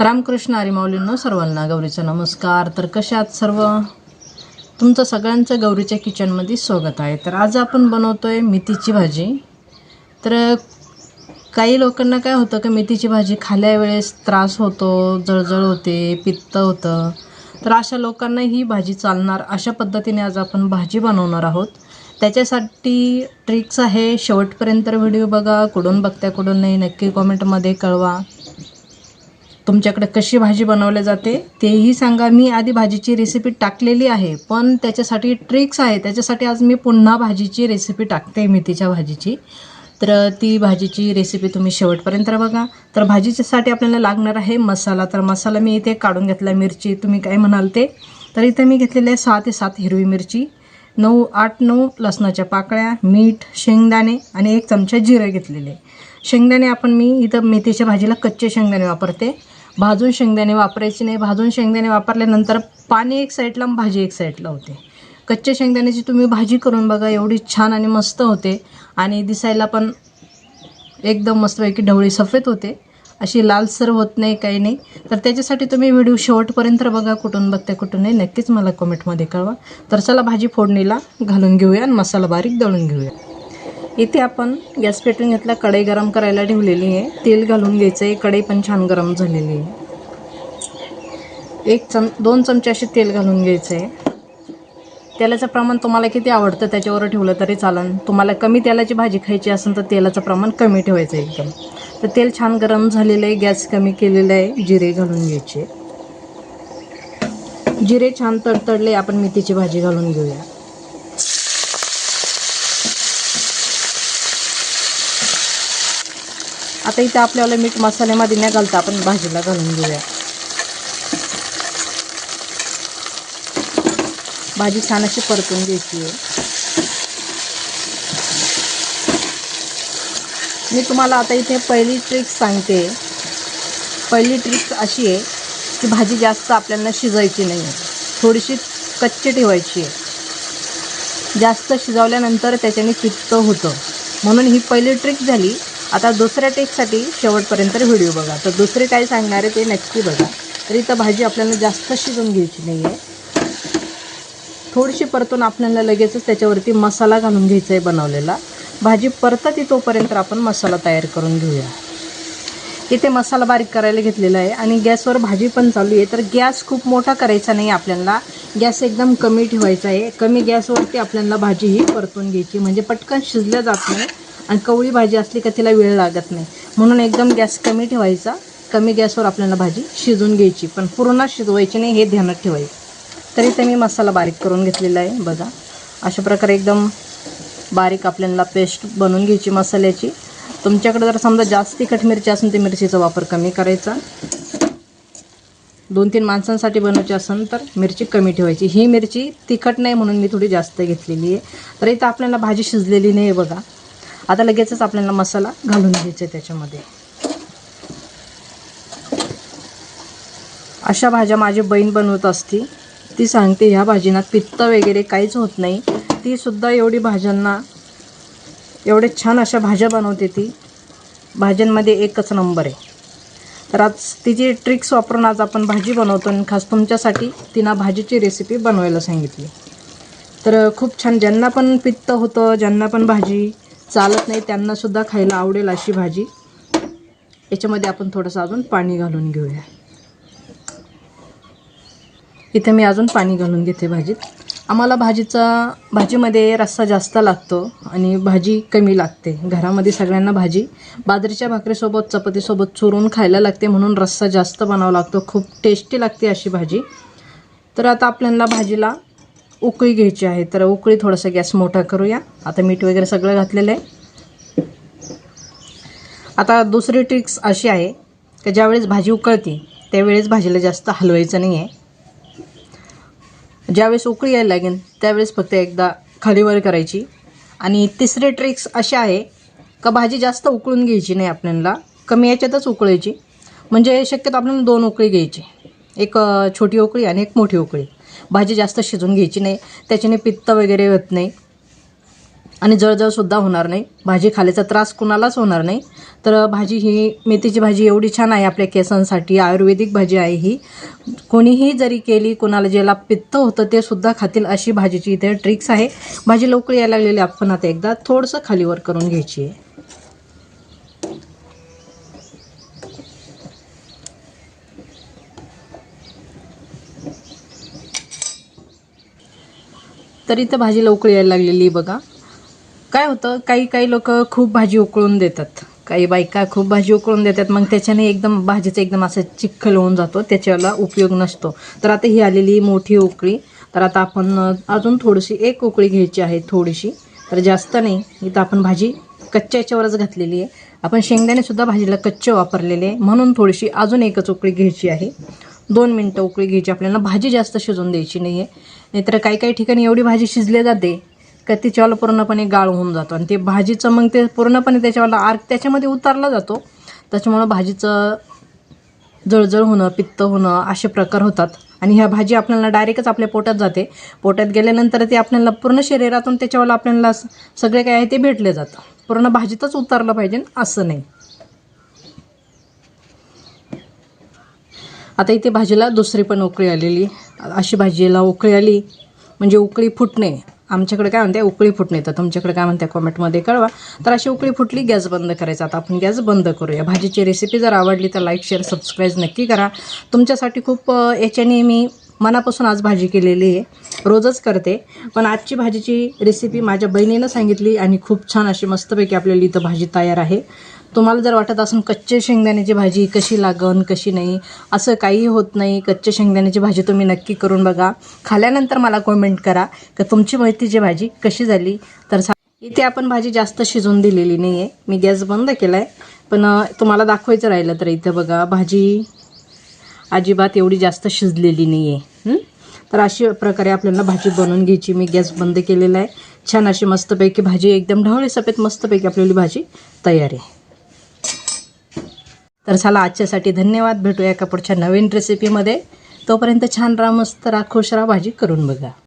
रामकृष्ण हरिमाऊलींनो सर्वांना गौरीचा नमस्कार. तर कशात सर्व? तुमचं सगळ्यांचं गौरीच्या किचनमध्ये स्वागत आहे. तर आज आपण बनवतो आहे मेथीची भाजी. तर काही लोकांना काय होतं का मेथीची भाजी खाल्या वेळेस त्रास होतो जळजळ होते पित्त होतं. तर अशा लोकांना ही भाजी चालणार अशा पद्धतीने आज आपण भाजी बनवणार आहोत. त्याच्यासाठी ट्रिक्स आहे. शेवटपर्यंत व्हिडिओ बघा. कुठून बघत्या कुठून नाही नक्की कॉमेंटमध्ये कळवा. तुमच्याकडे कशी भाजी बनवली जाते तेही सांगा. मी आधी भाजीची रेसिपी टाकलेली आहे पण त्याच्यासाठी ट्रिक्स आहे त्याच्यासाठी आज मी पुन्हा भाजीची रेसिपी टाकते मेथीच्या भाजीची. तर ती भाजीची रेसिपी तुम्ही शेवटपर्यंत बघा. तर भाजीच्यासाठी आपल्याला लागणार आहे मसाला. तर मसाला मी इथे काढून घेतला मिरची. तुम्ही काय म्हणाल ते? तर इथे मी घेतलेले आहे सहा ते सात हिरवी मिरची नऊ आठ नऊ लसणाच्या पाकळ्या मीठ शेंगदाणे आणि एक चमचा जिरे घेतलेले. शेंगदाणे आपण मी इथं मेथीच्या भाजीला कच्चे शेंगदाणे वापरते. भाजून शेंगदाणे वापरायचे नाही. भाजून शेंगदाणे वापरल्यानंतर पाणी एक साईडला भाजी एक साईडला होते. कच्च्या शेंगदाण्याची तुम्ही भाजी करून बघा एवढी छान आणि मस्त होते. आणि दिसायला पण एकदम मस्तपैकी ढवळी सफेद होते. अशी लालसर होत नाही काही नाही. तर त्याच्यासाठी तुम्ही व्हिडिओ शेवटपर्यंत बघा कुठून बघते कुठून नाही. नक्कीच मला कमेंटमध्ये कळवा. तर चला भाजी फोडणीला घालून घेऊया आणि मसाला बारीक दळून घेऊया. इथे आपण गॅस पेटून घेतला कढई गरम करायला ठेवलेली आहे. तेल घालून घ्यायचं आहे कढई पण छान गरम झालेली आहे. एक चम दोन चमचे असे तेल घालून घ्यायचं आहे. तेलाचं प्रमाण तुम्हाला किती आवडतं त्याच्यावर ठेवलं तरी चालन. तुम्हाला कमी तेलाची भाजी खायची असेल तर तेलाचं प्रमाण कमी ठेवायचं आहे एकदम. तर तेल छान गरम झालेलं आहे गॅस कमी केलेलं आहे जिरे घालून घ्यायचे. जिरे छान तडतडले आपण मेथीची भाजी घालून घेऊया. आता इथं आपल्याला मीठ मसाल्यामध्ये न घालता आपण भाजीला घालून घेऊया. भाजी छान अशी परतून घ्यायची आहे. मी तुम्हाला आता इथे पहिली ट्रिक सांगते. पहिली ट्रिक अशी आहे की भाजी जास्त आपल्याला शिजायची नाही. आहे थोडीशी कच्ची ठेवायची आहे. जास्त शिजवल्यानंतर त्याच्याने पित्त होतं. म्हणून ही पहिली ट्रिक झाली. आता दुसऱ्या टेकसाठी शेवटपर्यंत व्हिडिओ बघा. तर दुसरे काय सांगणार आहे ते नक्की बघा. तर इथं भाजी आपल्याला जास्त शिजून घ्यायची नाही आहे थोडीशी परतून आपल्याला लगेचच त्याच्यावरती मसाला घालून घ्यायचा आहे बनवलेला. भाजी परतत तोपर्यंत आपण मसाला तयार करून घेऊया. इथे मसाला बारीक करायला घेतलेला आहे आणि गॅसवर भाजी पण चालू आहे. तर गॅस खूप मोठा करायचा नाही आपल्याला. गॅस एकदम कमी ठेवायचा आहे. कमी गॅसवरती आपल्याला भाजी ही परतून घ्यायची. म्हणजे पटकन शिजल्या जात नाही. आणि कवळी भाजी असली का तिला वेळ लागत नाही. म्हणून एकदम गॅस कमी ठेवायचा. कमी गॅसवर आपल्याला भाजी शिजून घ्यायची. पण पूर्ण शिजवायची नाही हे ध्यानात ठेवायचं. तरी ते मी मसाला बारीक करून घेतलेला आहे बघा. अशा प्रकारे एकदम बारीक आपल्याला पेस्ट बनवून घ्यायची मसाल्याची. तुमच्याकडे जर समजा जास्त तिखट मिरची असेल तर मिरचीचा वापर कमी करायचा. दोन तीन माणसांसाठी बनवायची असेल तर मिरची कमी ठेवायची. ही मिरची तिखट नाही म्हणून मी थोडी जास्त घेतलेली आहे. तर इथं आपल्याला भाजी शिजलेली नाही आहे बघा. आता लगेचच आपल्याला मसाला घालून घ्यायचा आहे त्याच्यामध्ये. अशा भाज्या माझी बहीण बनवत असती. ती सांगते ह्या भाजींना पित्त वगैरे काहीच होत नाही. ती सुद्धा एवढी भाज्यांना एवढे छान अशा भाज्या बनवते ती. भाज्यांमध्ये एकच नंबर आहे. तर आज तिची ट्रिक्स वापरून आज आपण भाजी बनवतो आणि खास तुमच्यासाठी तिनं भाजीची रेसिपी बनवायला सांगितली. तर खूप छान ज्यांना पण पित्त होतं ज्यांना पण भाजी चालत नाही त्यांनासुद्धा खायला आवडेल अशी भाजी. याच्यामध्ये आपण थोडंसं अजून पाणी घालून घेऊया. इथे मी अजून पाणी घालून घेते भाजीत. आम्हाला भाजीचा भाजीमध्ये रस्सा जास्त लागतो आणि भाजी कमी लागते. घरामध्ये सगळ्यांना भाजी बाजरीच्या भाकरीसोबत चपातीसोबत चुरून खायला लागते म्हणून रस्सा जास्त बनावा लागतो. खूप टेस्टी लागते अशी भाजी. तर आता आपल्याला भाजीला उकळी घ्यायची आहे. तर उकळी थोडासा गॅस मोठा करूया. आता मीठ वगैरे सगळं घातलेलं आहे. आता दुसरी ट्रिक्स अशी आहे की ज्यावेळेस भाजी उकळते त्यावेळेस भाजीला जास्त हलवायचं नाही आहे ज्यावेळेस उकळी यायला लागेल त्यावेळेस फक्त एकदा खालीवर करायची. आणि तिसरी ट्रिक्स अशी आहे का भाजी जास्त उकळून घ्यायची नाही आपल्याला कमी याच्यातच उकळायची. म्हणजे शक्यतो आपल्याला दोन उकळी घ्यायची. एक छोटी उकळी आणि एक मोठी उकळी. भाजी जास्त शिजून घ्यायची नाही त्याच्याने पित्त वगैरे होत नाही. आणि जळजळसुद्धा होणार नाही. भाजी खाल्याचा त्रास कुणालाच होणार नाही. तर भाजी ही मेथीची भाजी एवढी छान आहे आपल्या केसांसाठी. आयुर्वेदिक भाजी आहे ही. कोणीही जरी केली कोणाला ज्याला पित्त होतं ते सुद्धा खातील अशी भाजीची इथे ट्रिक्स आहे. भाजी लवकर यायला लागलेली आपण आता एकदा थोडंसं खालीवर करून घ्यायची आहे. तर इथं भाजी लवकर यायला लागलेली आहे बघा. काय होतं काही काही लोक खूप भाजी उकळून देतात. काही बायका खूप भाजी उकळून देतात मग त्याच्याने एकदम भाजीचं एकदम असं चिखल होऊन जातो त्याच्याला उपयोग नसतो. तर आता ही आलेली मोठी उकळी. तर आता आपण अजून थोडीशी एक उकळी घ्यायची आहे थोडीशी. तर जास्त नाही इथं आपण भाजी कच्च्या याच्यावरच घातलेली आहे. आपण शेंगदाणेसुद्धा भाजीला कच्चे वापरलेले आहे. म्हणून थोडीशी अजून एकच उकळी घ्यायची आहे. दोन मिनटं उकळी घ्यायची. आपल्याला भाजी जास्त शिजवून द्यायची नाही आहे नाहीतर काही काही ठिकाणी एवढी भाजी शिजली जाते का तिच्यावाला पूर्णपणे गाळ होऊन जातो. आणि ते भाजीचं मग ते पूर्णपणे त्याच्यावाला आर्क त्याच्यामध्ये उतारला जातो. त्याच्यामुळं भाजीचं जळजळ होणं पित्त होणं असे प्रकार होतात. आणि ह्या भाजी आपल्याला डायरेक्टच आपल्या पोटात जाते. पोटात गेल्यानंतर ते आपल्याला पूर्ण शरीरातून त्याच्यावाला आपल्याला सगळे काय आहे ते भेटले जातं. पूर्ण भाजीतच उतारलं पाहिजे असं नाही. आता इथे भाजीला दुसरी पण उकळी आलेली. अशी भाजीला उकळी आली म्हणजे उकळी फुटणे. आमच्याकडे काय म्हणते उकळी फुटणे. तर तुमच्याकडे काय म्हणते कॉमेंटमध्ये कळवा. तर अशी उकळी फुटली गॅस बंद करायचा. आता आपण गॅस बंद करूया. भाजीची रेसिपी जर आवडली तर लाईक शेअर सबस्क्राईब नक्की करा. तुमच्यासाठी खूप याच्याने मी मनापासून आज भाजी केलेली आहे. रोजच करते. पण आजची भाजीची रेसिपी माझ्या बहिणीनं सांगितली आणि खूप छान अशी मस्तपैकी आपल्याला इथं भाजी तयार आहे. तुम्हाला जर वाटत असून कच्चे शेंगदाण्याची भाजी कशी लागन कशी नाही असं काही होत नाही कच्चे शेंगदाण्याची भाजी तुम्ही नक्की करून बघा. खाल्यानंतर मला कमेंट करा की तुमची मेथीची भाजी कशी झाली. तर इथे आपण भाजी जास्त शिजवून दिलेली नाही आहे मी गॅस बंद केला आहे पण तुम्हाला दाखवायचं राहिलं तर इथं बघा भाजी अजिबात एवढी जास्त शिजलेली नाही आहे तर अशी प्रकारे आपल्याला भाजी बनवून घ्यायची. मी गॅस बंद केलेला आहे. छान अशी मस्तपैकी भाजी एकदम ढवळी सफेद मस्तपैकी आपल्याली भाजी तयार आहे. तर चला आजच्यासाठी धन्यवाद. भेटूया एका पुढच्या नवीन रेसिपीमध्ये तोपर्यंत छान राहा मस्त राहा खुश राहा भाजी करून बघा.